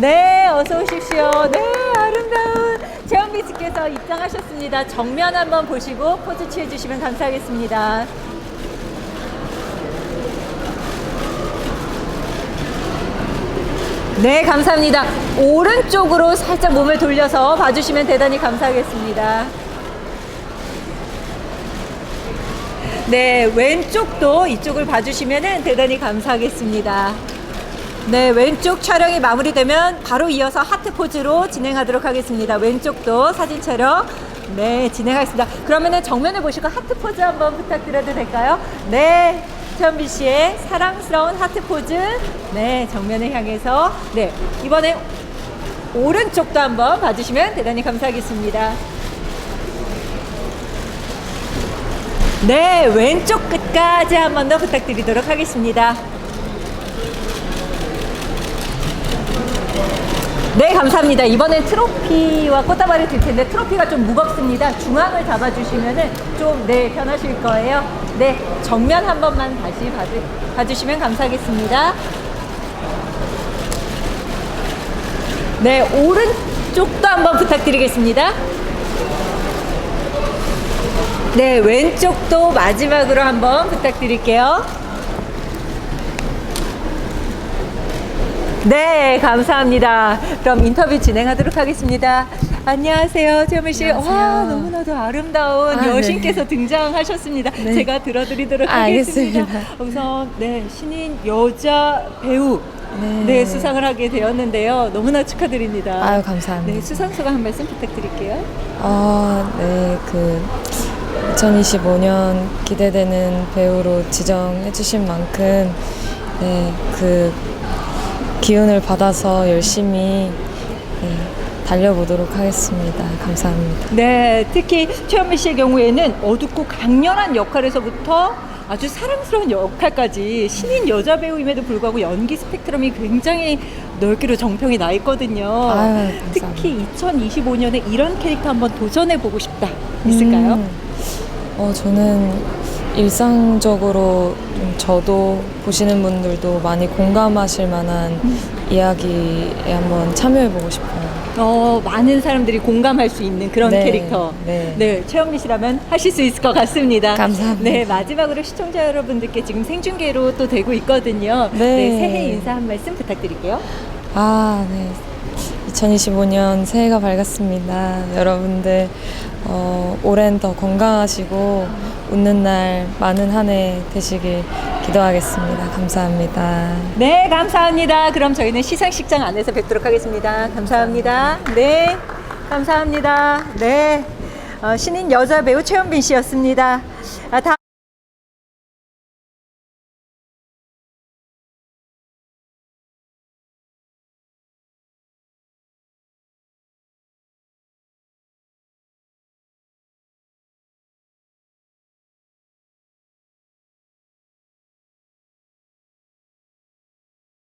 네, 어서 오십시오. 네, 아름다운 최원비 씨께서 입장하셨습니다. 정면 한번 보시고 포즈 취해 주시면 감사하겠습니다. 네, 감사합니다. 오른쪽으로 살짝 몸을 돌려서 봐주시면 대단히 감사하겠습니다. 네, 왼쪽도 이쪽을 봐주시면 대단히 감사하겠습니다. 네, 왼쪽 촬영이 마무리되면 바로 이어서 하트 포즈로 진행하도록 하겠습니다. 왼쪽도 사진 촬영. 네, 진행하겠습니다. 그러면은 정면을 보시고 하트 포즈 한번 부탁드려도 될까요? 네. 최현비 씨의 사랑스러운 하트 포즈. 네, 정면을 향해서. 네, 이번에 오른쪽도 한번 봐주시면 대단히 감사하겠습니다. 네, 왼쪽 끝까지 한번 더 부탁드리도록 하겠습니다. 네, 감사합니다. 이번엔 트로피와 꽃다발을 드릴 텐데 트로피가 좀 무겁습니다. 중앙을 잡아주시면은 좀 네, 편하실 거예요. 네, 정면 한 번만 다시 봐주, 봐주시면 감사하겠습니다. 네, 오른쪽도 한번 부탁드리겠습니다. 네, 왼쪽도 마지막으로 한번 부탁드릴게요. 네, 감사합니다. 그럼 인터뷰 진행하도록 하겠습니다. 안녕하세요, 최현미 씨. 와, 안녕하세요. 너무나도 아름다운 아, 네. 여신께서 등장하셨습니다. 네. 제가 들어드리도록 아, 하겠습니다. 알겠습니다. 우선 네, 신인 여자 배우 네. 네. 수상을 하게 되었는데요. 너무나 축하드립니다. 아유, 감사합니다. 네, 수상 소감 한 말씀 부탁드릴게요. 어, 네, 그 2025년 기대되는 배우로 지정해 주신 만큼 네, 그 기운을 받아서 열심히 네, 달려보도록 하겠습니다. 감사합니다. 네, 특히 최현미 씨의 경우에는 어둡고 강렬한 역할에서부터 아주 사랑스러운 역할까지 신인 여자 배우임에도 불구하고 연기 스펙트럼이 굉장히 넓기로 정평이 나 있거든요. 아유. 특히 2025년에 이런 캐릭터 한번 도전해 보고 싶다. 있을까요? 음, 어, 저는 일상적으로 좀 저도 보시는 분들도 많이 공감하실 만한 음. 이야기에 한번 참여해보고 싶어요. 어, 많은 사람들이 공감할 수 있는 그런 네, 캐릭터. 네. 최현미 씨라면 하실 수 있을 것 같습니다. 감사합니다. 네, 마지막으로 시청자 여러분들께 지금 생중계로 또 되고 있거든요. 네. 새해 인사 한 말씀 부탁드릴게요. 아, 네. 2025년 새해가 밝았습니다. 여러분들, 어, 올해는 더 건강하시고, 웃는 날 많은 한 해 되시길 기도하겠습니다. 감사합니다. 네, 감사합니다. 그럼 저희는 시상식장 안에서 뵙도록 하겠습니다. 감사합니다. 네, 감사합니다. 네, 어, 신인 여자 배우 최현빈 씨였습니다. 아, 다